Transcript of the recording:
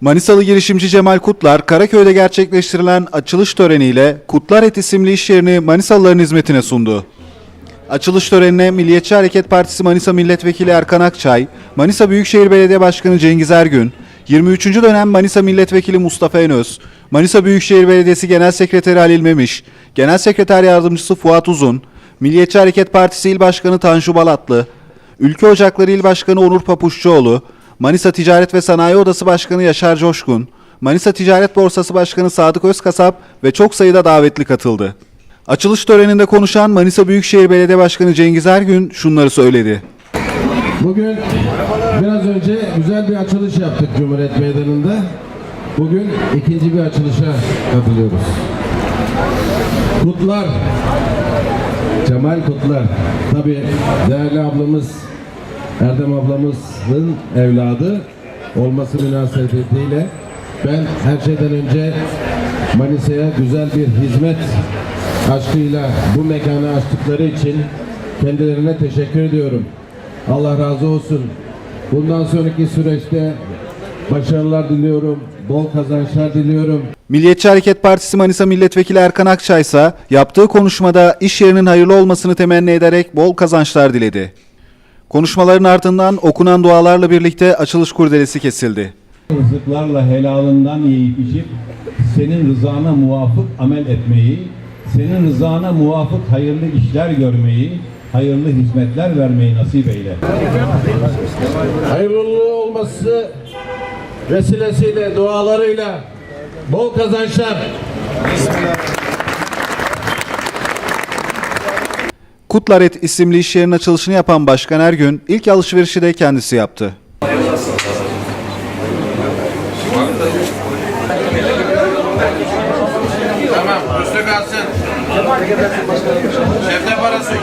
Manisalı girişimci Cemal Kutlar, Karaköy'de gerçekleştirilen açılış töreniyle Kutlar Et isimli iş yerini Manisalıların hizmetine sundu. Açılış törenine Milliyetçi Hareket Partisi Manisa Milletvekili Erkan Akçay, Manisa Büyükşehir Belediye Başkanı Cengiz Ergün, 23. dönem Manisa Milletvekili Mustafa Enöz, Manisa Büyükşehir Belediyesi Genel Sekreteri Halil Memiş, Genel Sekreter Yardımcısı Fuat Uzun, Milliyetçi Hareket Partisi İl Başkanı Tanju Balatlı, Ülke Ocakları İl Başkanı Onur Papuşçuoğlu, Manisa Ticaret ve Sanayi Odası Başkanı Yaşar Coşkun, Manisa Ticaret Borsası Başkanı Sadık Özkasap ve çok sayıda davetli katıldı. Açılış töreninde konuşan Manisa Büyükşehir Belediye Başkanı Cengiz Ergün şunları söyledi. Bugün biraz önce güzel bir açılış yaptık Cumhuriyet Meydanı'nda. Bugün ikinci bir açılışa katılıyoruz. Kutlar, Cemal Kutlar. Tabii değerli ablamız, Erdem ablamızın evladı olması münasebetiyle ben her şeyden önce Manisa'ya güzel bir hizmet aşkıyla bu mekanı açtıkları için kendilerine teşekkür ediyorum. Allah razı olsun. Bundan sonraki süreçte başarılar diliyorum. Bol kazançlar diliyorum. Milliyetçi Hareket Partisi Manisa Milletvekili Erkan Akçay ise yaptığı konuşmada iş yerinin hayırlı olmasını temenni ederek bol kazançlar diledi. Konuşmaların ardından okunan dualarla birlikte açılış kurdelesi kesildi. rızıklarla helalından yiyip içip senin rızana muvafık amel etmeyi, senin rızana muvafık hayırlı işler görmeyi, hayırlı hizmetler vermeyi nasip eyle. Hayırlı olması vesilesiyle, dualarıyla bol kazançlar. Kutlar Et isimli iş yerinin açılışını yapan Başkan Ergün ilk alışverişi de kendisi yaptı. Tamam, üstü kalsın. Şefte parası.